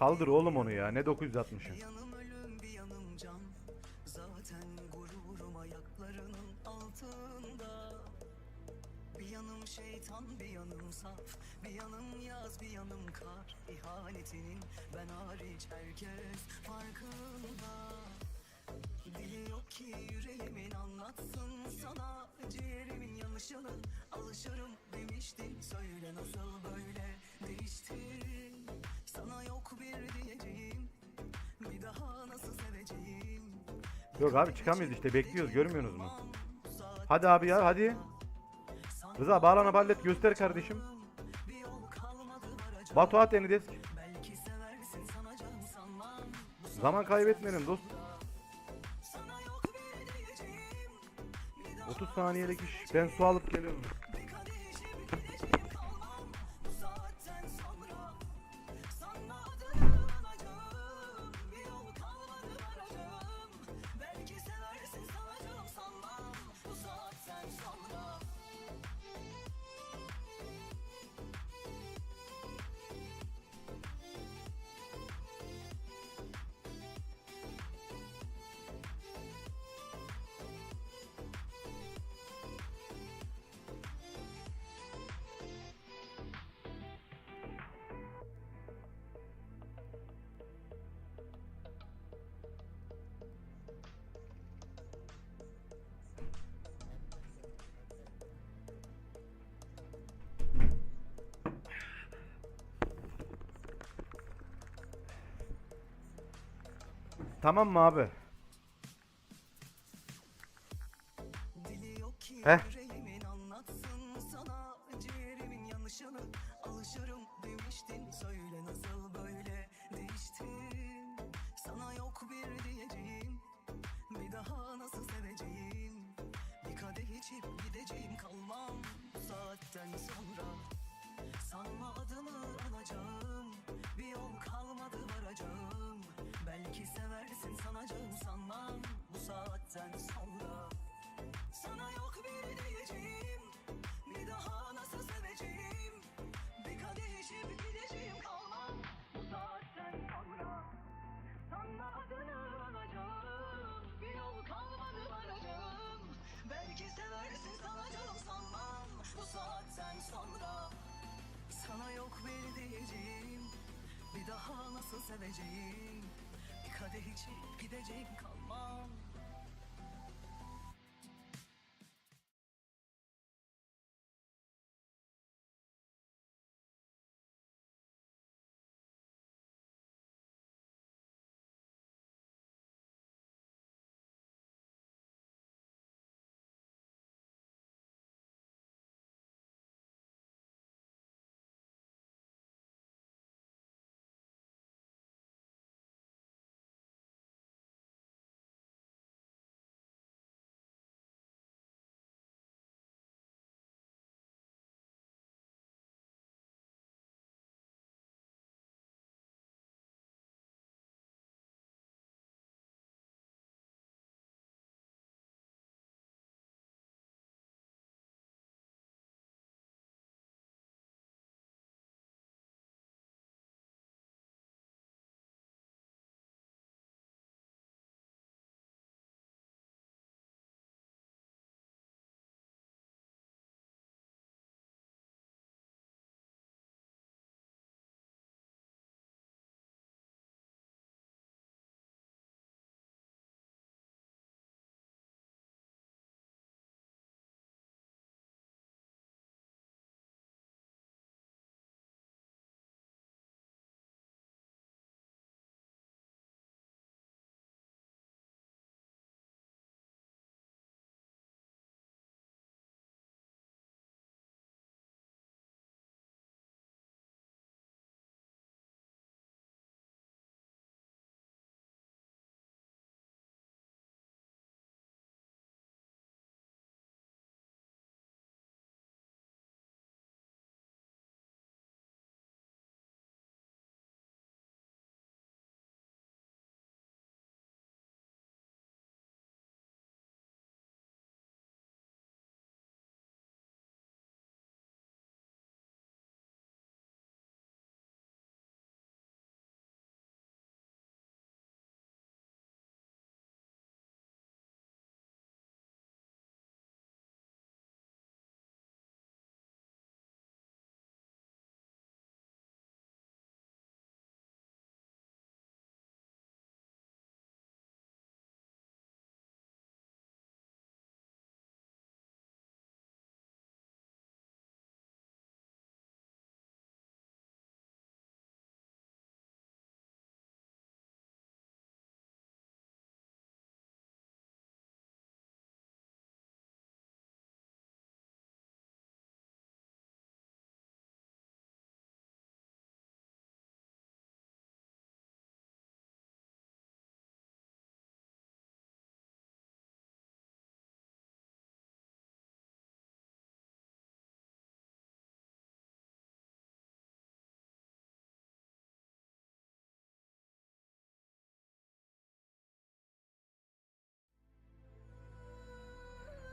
Kaldır oğlum onu ya. Ne 960'ı? yanım şeytan bir yanım saf. Bir yanım yaz bir yanım kar. İhanetinin ben hariç herkes farkında. Dili yok ki yüreğimin anlatsın sana Ciğerimin yanışını alışırım demiştin Söyle nasıl böyle değiştin Sana yok bir diyeceğim Bir daha nasıl seveceğim Yok abi çıkamıyoruz işte bekliyoruz görmüyorsunuz mu? Hadi abi ya hadi. Rıza bağlana ballet göster kardeşim. Batu at Enidesk. Zaman kaybetmeyelim dost. 30 saniyelik iş. Ben su alıp geliyorum. Tamam mı abi? Heh.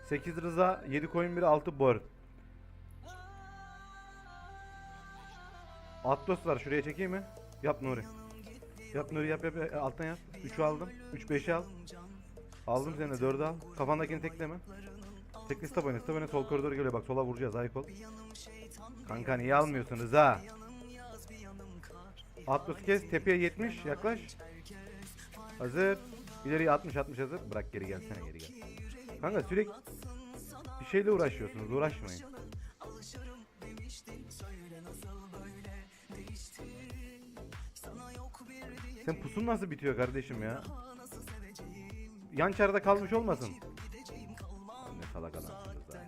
8 Rıza, 7 koyun biri 6 bor. Atlas var şuraya çekeyim mi? Yap Nuri. Yap Nuri yap yap, yap. alttan yap. 3'ü aldım. 3 5'i al. Aldım seni de 4'ü al. Kafandakini tekleme. Tekli stop oyna. Stop oyna sol koridor geliyor bak sola vuracağız ayık ol. Kanka niye almıyorsun Rıza? Atlas kes tepeye 70 yaklaş. Hazır. İleriye 60 60 hazır. Bırak geri gelsene geri gel. Kanka sürekli bir şeyle uğraşıyorsunuz. Uğraşmayın. Sen pusun nasıl bitiyor kardeşim ya? Yan çarda kalmış olmasın. Ne salak adamsınız ha.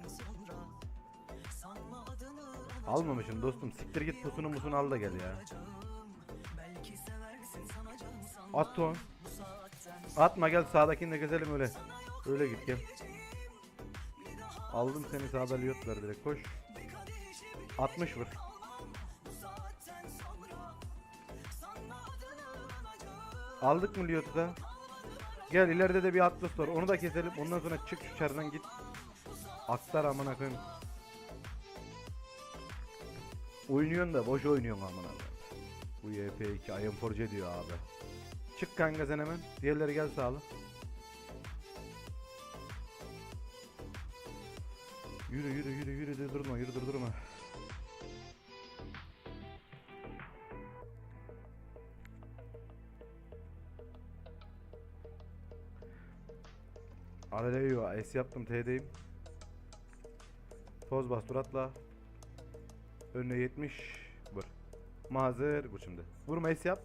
Almamışım dostum. Siktir git pusunu musunu al da gel ya. At ton. Atma gel sağdakini de gezelim öyle. Öyle git gel. Aldım seni sağda liyotlar direkt koş. 60 vur. Aldık mı liyotu da? Gel ileride de bir atlas var. Onu da keselim. Ondan sonra çık şu git. Aktar amına koyayım. Oynuyorsun da boş oynuyorsun amına koyayım. Bu YP2 I am forge diyor abi. Çık kanka sen hemen. Diğerleri gel sağlı. Yürü yürü yürü yürü dur durma yürü dur durma. Aleluya es yaptım T'deyim. Toz bas dur atla. Önüne 70 vur. Mazır vur şimdi. Vurma es yap.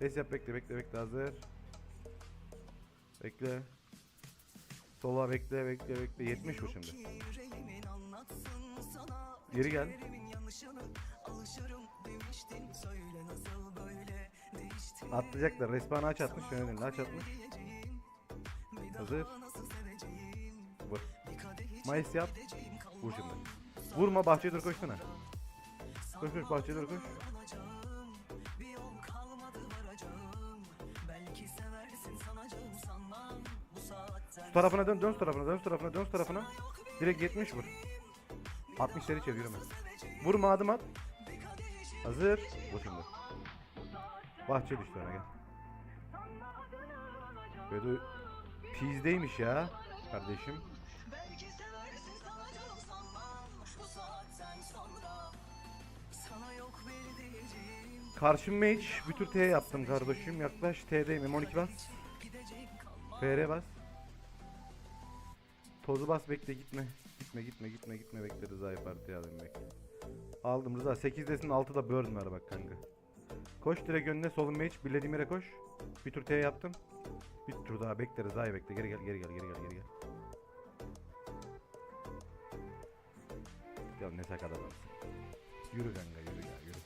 Es yap bekle bekle bekle hazır. Bekle. Sola bekle bekle bekle 70 vur şimdi. Geri gel. Atlayacaklar. Respawn aç atmış. Yönelin aç atmış. Hazır. Vur. Mayıs yap. Vur şimdi. Vurma bahçeye dur koşsana. Koş koş bahçeye dur koş. Tarafına dön, dön şu tarafına, dön şu tarafına, dön şu tarafına. Direkt 70 vur. 60 seri çevir yürüme. Vurma adım at. Hazır. Vur şimdi. Bahçe düştü ona gel. Bedo pizdeymiş ya kardeşim. Karşım mage bir T yaptım kardeşim yaklaş T'deyim M12 bas FR bas Tozu bas bekle gitme. Gitme gitme gitme gitme. Bekle Rıza'yı partiye alayım bekle Aldım Rıza. 8'desin 6'da burn var bak kanka. Koş direkt önüne solun mage. Yere koş. Bir tur T yaptım. Bir tur daha. Bekle Rıza'yı bekle. Geri gel geri gel geri gel geri gel. Ya ne sakat adamsın. Yürü kanka yürü ya yürü.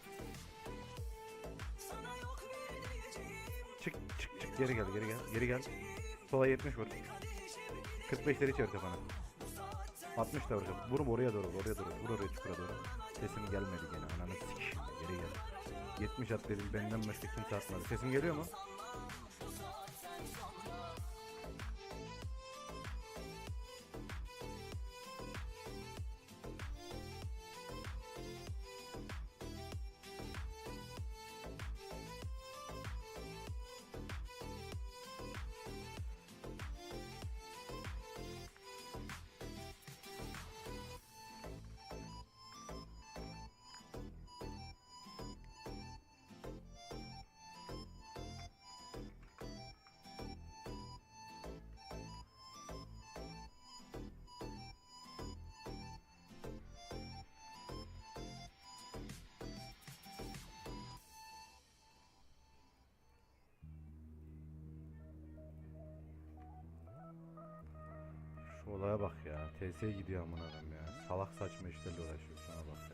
Çık çık çık. Geri gel geri gel geri gel. Sola 70 vur. 45'leri çevir kafana. 60 da vuracağım. Vur oraya doğru oraya doğru. Vur oraya çukura doğru. Sesim gelmedi gene ananı sik. Geri gel. 70 at dedim benden başka kimse atmadı. Sesim geliyor mu? Olaya bak ya. TS gidiyor amına ya. Salak saçma işlerle uğraşıyor. Şuna bak ya.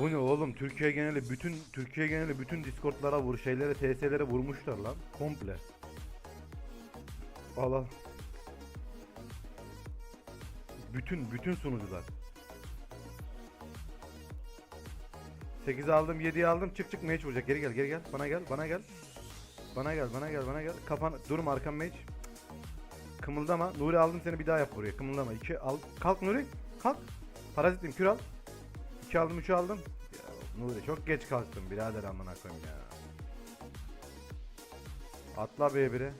Bu ne oğlum? Türkiye geneli bütün Türkiye geneli bütün Discord'lara vur, şeylere, TS'lere vurmuşlar lan. Komple. Al al. Bütün bütün sunucular. 8 aldım, 7'yi aldım. Çık çık mage vuracak. Geri gel, geri gel. Bana gel, bana gel. Bana gel, bana gel, bana gel. Kafan durma arkam mage. Kımıldama. Nuri aldım seni bir daha yap buraya. Kımıldama. 2 al. Kalk Nuri. Kalk. Parazitim kür al. 2 aldım 3 aldım. Ya, Nuri çok geç kalktım birader amına koyayım ya. Atla B1'e.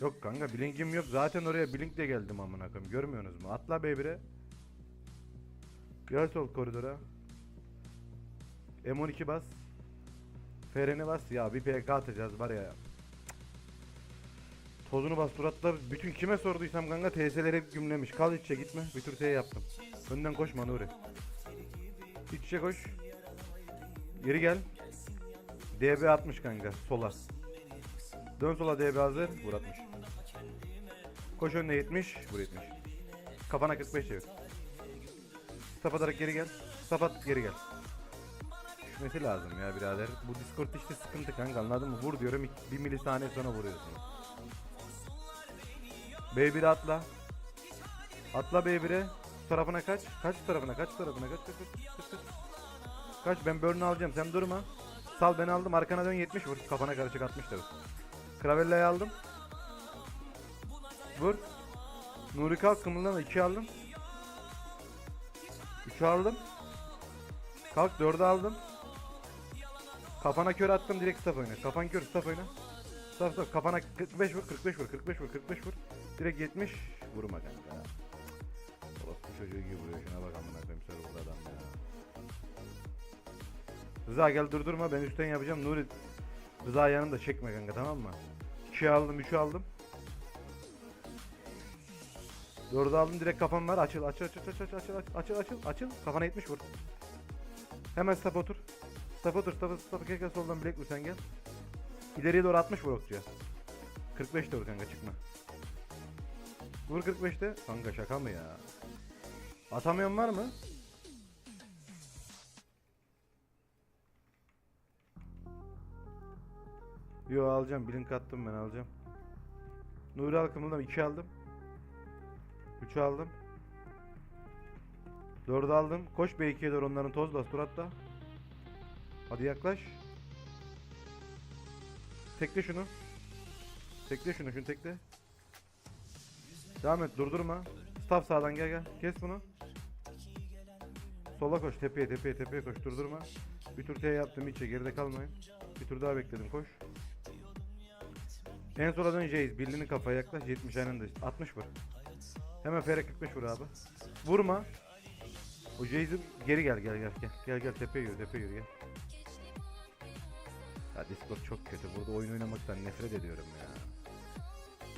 Yok kanka blink'im yok. Zaten oraya blinkle geldim amına koyayım. Görmüyorsunuz mu? Atla B1'e. Gel sol koridora. M12 bas. Freni bas. Ya bir PK atacağız var ya. Tozunu bas suratlar. Bütün kime sorduysam kanka TS'ler hep gümlemiş. Kal içe gitme. Bir tur T yaptım. Önden koşma Nuri. İç içe koş. Geri gel. DB 60 kanka sola. Dön sola DB hazır. Vur 60. Koş önüne 70. Vur 70. Kafana 45 çevir. Stop atarak geri gel. Stop at geri gel. Düşmesi lazım ya birader. Bu Discord işte sıkıntı kanka anladın mı? Vur diyorum 1 milisaniye sonra vuruyorsun. B1'e atla. Atla B1'e. Şu tarafına kaç. Kaç şu tarafına kaç şu tarafına kaç kaç kaç kaç kaç. Kaç ben burn'u alacağım sen durma. Sal ben aldım arkana dön 70 vur. Kafana karışık 60 da vur. Kravella'yı aldım. Vur. Nuri kalk kımıldama 2 aldım. 3 aldım. Kalk 4'ü aldım. Kafana kör attım direkt staff oyna. Kafan kör staff oyna. Staff staff kafana 45 vur 45 vur 45 vur 45 vur. Direkt 70 vurma kanka. Orospu çocuğu gibi vuruyor şuna bak amına koyayım server adam ya. Rıza gel durdurma ben üstten yapacağım Nuri Rıza yanında çekme kanka tamam mı? 2'yi aldım 3'ü aldım. 4'ü aldım direkt kafam var açıl açıl açıl açıl açıl açıl açıl açıl açıl kafana 70 vur. Hemen stop otur. Stop otur stop stop keke soldan bilek vur sen gel. İleriye doğru 60 vur okçuya. 45 de vur kanka çıkma. Vur 45'te. Kanka şaka mı ya? Atamayan var mı? Yo alacağım. Blink attım ben alacağım. Nuri Alkımlı'dan 2 aldım. 3 aldım. 4 aldım. Koş B2'ye doğru onların toz bas Turat'ta. Hadi yaklaş. Tekle şunu. Tekle şunu, şunu tekle. Devam et, durdurma. Staff sağdan gel gel. Kes bunu. Sola koş, tepeye tepeye tepeye koş, durdurma. Bir tur T yaptım içe, geride kalmayın. Bir tur daha bekledim, koş. En sola dön Jace, birliğini kafaya yaklaş, 70 aynen de 60 vur. Hemen FR 45 vur abi. Vurma. O Jace'i geri gel gel gel gel. Gel gel tepeye yürü tepeye yürü gel. Ya Discord çok kötü. Burada oyun oynamaktan nefret ediyorum ya.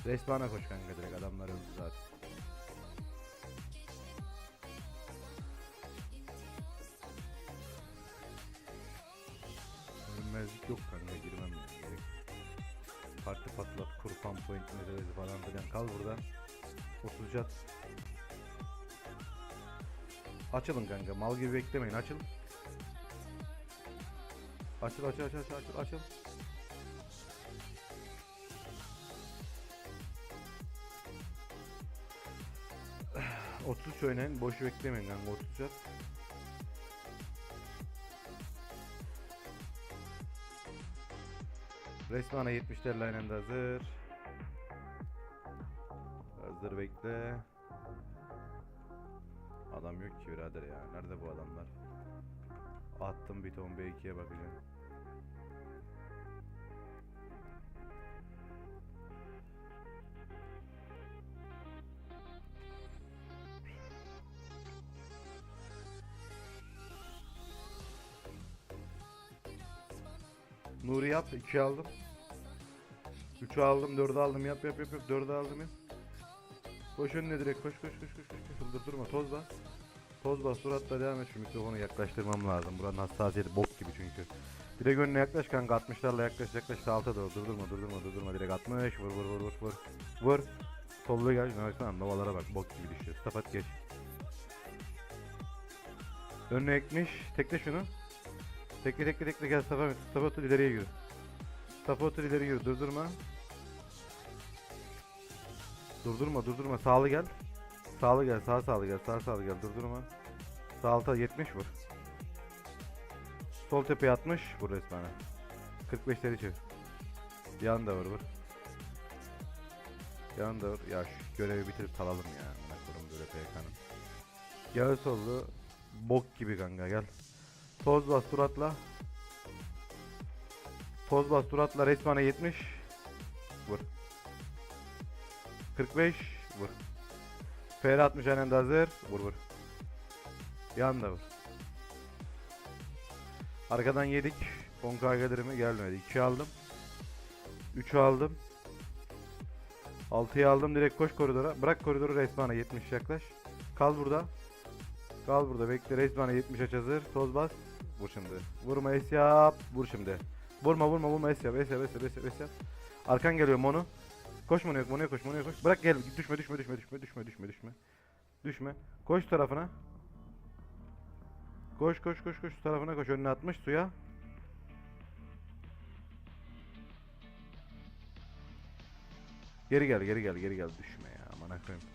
Respawn'a koş kanka direkt adamlar öldü zaten. Ölmezlik yok kanka girmem ya. Direkt Parti patlat, kur fan point meselesi falan filan. Kal burada. 30 cat. Açılın kanka. Mal gibi beklemeyin. Açıl. Açıl açıl açıl açıl açıl açıl. Otuz oynayın. Boş beklemeyin kanka. 30 cat. Resmana 70'ler aynen de hazır. Hazır bekle. Adam yok ki birader ya. Nerede bu adamlar? Attım bir ton B2'ye bakacağım. 2 aldım. 3'ü aldım. 4'ü aldım. Yap yap yap yap. 4'ü aldım ya. Koş önüne direkt. Koş koş koş koş. koş. Fıldır durma. Toz bas. Toz bas. Suratla devam et. Şu mikrofonu yaklaştırmam lazım. Buranın hassasiyeti bok gibi çünkü. Direkt önüne yaklaş kanka. 60'larla yaklaş yaklaş. Alta doğru. Durdurma durdurma durdurma. Direkt 60. Vur vur vur vur vur. Vur. Sollu gel. Ne baksana. Novalara bak. Bok gibi düşüyor. Stop at geç. Önüne ekmiş. Tekle şunu. Tekle tekle tekle gel Safa Mustafa otur ileriye yürü. Otur ileri yürü. Durdurma. Durdurma durdurma. Sağlı gel. Sağlı gel. Sağ sağlı gel. Sağ sağlı gel. Durdurma. Sağ alta 70 vur. Sol tepeye 60 vur resmen. 45 seri çevir. Yan da vur vur. Yan da vur. Ya şu görevi bitirip salalım ya. Koyayım böyle PK'nın. Gel sollu. Bok gibi kanka gel. Toz bas suratla. Toz bas suratla resmana 70. Vur. 45 vur. FR 60 aynen de hazır. Vur vur. Yan da vur. Arkadan yedik. 10k gelir mi? Gelmedi. 2 aldım. 3'ü aldım. 6'yı aldım. Direkt koş koridora. Bırak koridoru resmana 70 yaklaş. Kal burada. Kal burada. Bekle resmana 70 aç hazır. Toz bas. Vur şimdi. Vurma es yap. Vur şimdi. Vurma vurma vurma es yap. Es yap es yap es yap, es yap. Arkan geliyor Mono. Koş Mono'ya Mono'ya koş Mono'ya koş. Bırak gel. Düşme düşme düşme düşme düşme düşme düşme. Düşme. Koş tarafına. Koş koş koş koş tarafına koş. Önüne atmış suya. Geri gel geri gel geri gel düşme ya aman koyayım.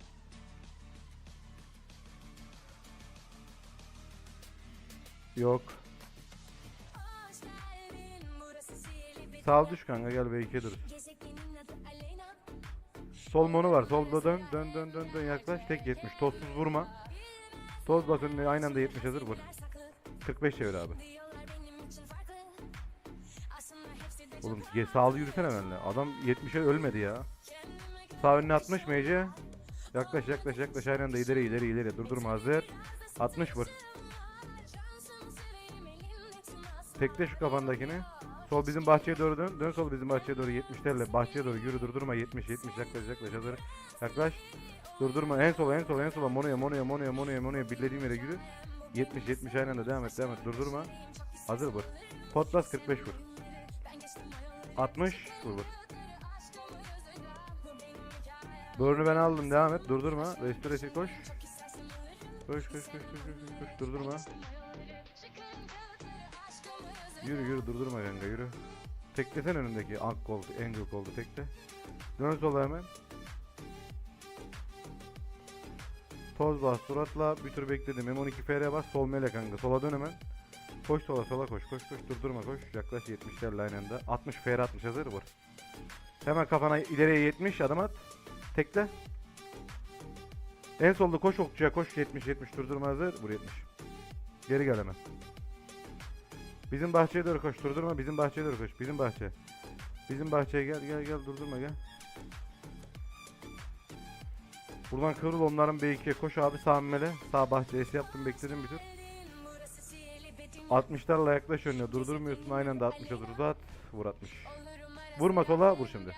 Yok. Sağ düş kanka gel B2'ye dur. Sol monu var. Solda dön dön dön dön dön yaklaş. Tek 70. Tozsuz vurma. Toz bas önüne aynı anda 70 hazır vur. 45 çevir abi. Oğlum sağlı yürüsene benimle. Adam 70'e ölmedi ya. Sağ önüne 60 MC. Yaklaş yaklaş yaklaş aynı anda ileri ileri ileri. Durdurma hazır. 60 vur. Tekle şu kafandakini. Sol bizim bahçeye doğru dön. Dön sol bizim bahçeye doğru 70'lerle. Bahçeye doğru yürü durdurma 70 70 yaklaş yaklaş hazır. Yaklaş. Durdurma en sola en sola en sola monoya monoya monoya monoya monoya birlediğim yere yürü. 70 70 aynı anda devam et devam et durdurma. Hazır vur. Pot bas 45 vur. 60 vur vur. Börnü ben aldım devam et durdurma. Restoresi koş. Koş koş koş koş koş koş durdurma. Yürü yürü durdurma kanka yürü. Teklesen önündeki Ank oldu, Angel oldu tekle. Dön sola hemen. Toz bas suratla bir tur bekledim. M12 FR bas sol mele kanka. Sola dön hemen. Koş sola sola koş koş koş durdurma koş. Yaklaş 70'lerle aynı anda. 60 FR 60 hazır vur. Hemen kafana ileriye 70 adım at. Tekle. En solda koş okçuya koş 70 70 durdurma hazır vur 70. Geri gel hemen. Bizim bahçeye doğru koş durdurma bizim bahçeye doğru koş bizim bahçe. Bizim bahçeye gel gel gel durdurma gel. Buradan kıvrıl onların B2'ye koş abi sağ mele. Sağ bahçeye yaptım bekledim bir tur. 60'larla yaklaş önüne durdurmuyorsun aynı anda 60'a dur uzat. Vur 60. Vurma sola vur şimdi.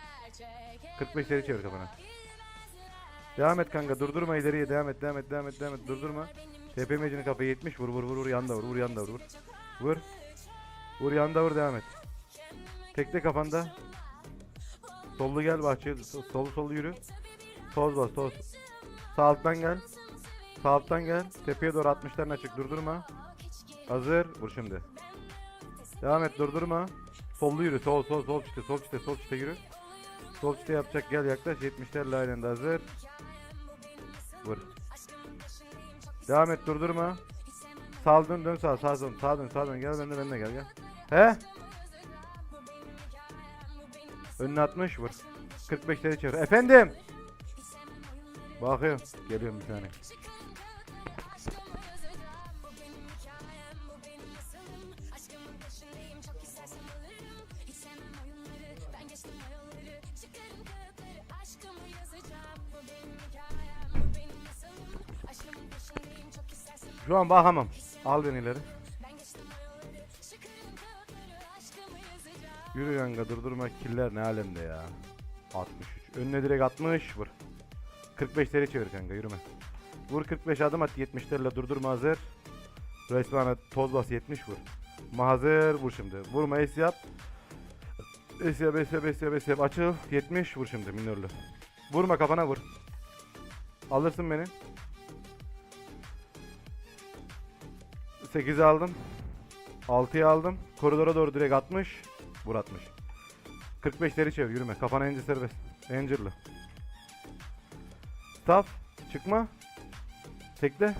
45 seri çevir kafana. Devam et kanka durdurma ileriye devam et devam et devam et devam et durdurma. TP mecini kafayı 70 vur vur vur vur yanda vur vur yanda vur vur. Vur. Vur yanda vur devam et. Tekle kafanda. Sollu gel bahçeye so- solu solu yürü. Toz bas toz. Sağ alttan gel. Sağ alttan gel. Tepeye doğru 60'ların açık durdurma. Hazır. Vur şimdi. Devam et durdurma. Sollu yürü. Sol sol sol çite sol çite sol çite yürü. Sol çite yapacak gel yaklaş. 70'lerle aynı anda hazır. Vur. Devam et durdurma. Sağ dön dön sağ sağ dön sağ dön sağ dön gel ben de ben de gel gel. He? Önüne 60 vur. 45'leri çevir. Efendim? Bakıyorum. Geliyorum bir saniye. Şu an bakamam. Al beni ileri. Yürü yanga durdurma killer ne alemde ya. 63. Önüne direkt 60 vur. 45 seri çevir kanka yürüme. Vur 45 adım at 70'lerle durdurma hazır. Resmen toz bas 70 vur. Ma hazır vur şimdi. Vurma es yap. Es yap es yap es yap es yap. Açıl 70 vur şimdi minörlü. Vurma kafana vur. Alırsın beni. 8'i aldım. 6'yı aldım. Koridora doğru direkt 60. Vur 60. 45'leri çevir yürüme. Kafana Angel serbest. Angel'lı. Staff. Çıkma. Tekle.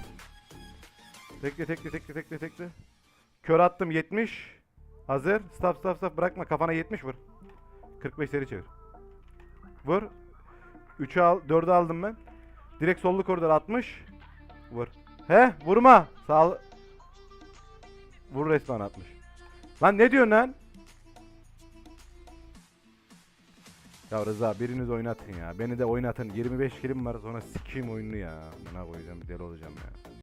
Tekle tekle tekle tekle tekle. Kör attım 70. Hazır. Staff staff staff bırakma. Kafana 70 vur. 45'leri çevir. Vur. 3'ü al. 4'ü aldım ben. Direkt sollu koridor 60. Vur. He vurma. Sağ. Vur resmen 60. Lan ne diyorsun lan? Ya Rıza biriniz oynatın ya. Beni de oynatın. 25 kilim var sonra sikeyim oyunu ya. Buna koyacağım deli olacağım ya.